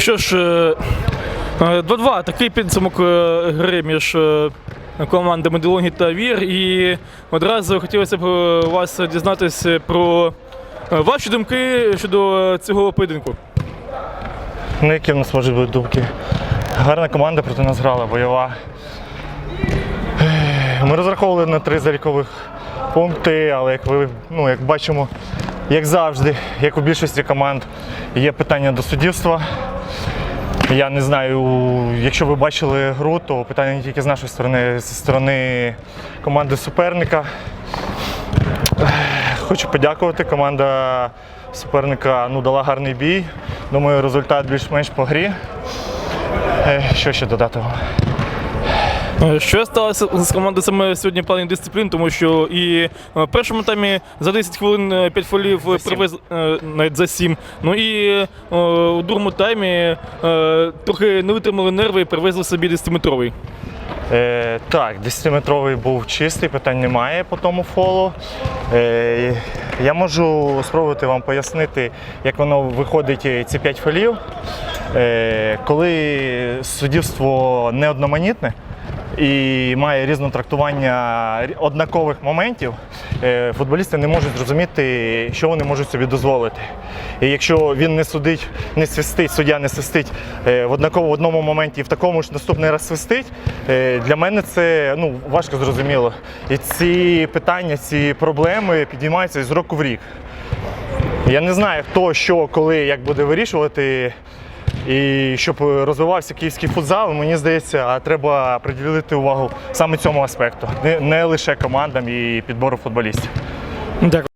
Що ж, е, е, 2-2. Такий підсумок е, гри між е, командами Делоні та Вір. І одразу хотілося б е, вас дізнатися про е, ваші думки щодо цього поєдинку. Ну, які в нас можуть бути думки? Гарна команда проти нас грала, бойова. Ми розраховували на три залікових пункти, але як ви ну, як бачимо, як завжди, як у більшості команд, є питання до суддівства. Я не знаю, якщо ви бачили гру, то питання не тільки з нашої сторони, зі сторони команди суперника. Хочу подякувати. Команда суперника ну, дала гарний бій. Думаю, результат більш-менш по грі. Е, Що ще додати Що сталося з командою саме сьогодні в плані дисциплін, тому що і е, в першому таймі за 10 хвилин 5 фолів сім. привезли е, навіть за 7. Ну і е, у другому таймі е, трохи не витримали нерви і привезли собі 10-метровий. Е, так, 10-метровий був чистий, питань немає по тому фолу. Е, я можу спробувати вам пояснити, як воно виходить е, ці 5 фолів. Е, коли суддівство не одноманітне і має різне трактування однакових моментів, е, футболісти не можуть зрозуміти, що вони можуть собі дозволити. І якщо він не судить, не свистить, суддя не свистить е, в однаково в одному моменті і в такому ж наступний раз свистить, е, для мене це ну, важко зрозуміло. І ці питання, ці проблеми підіймаються з року в рік. Я не знаю, хто що, коли, як буде вирішувати. І щоб розвивався київський футзал, мені здається, треба приділити увагу саме цьому аспекту, не, не лише командам і підбору футболістів. Дякую.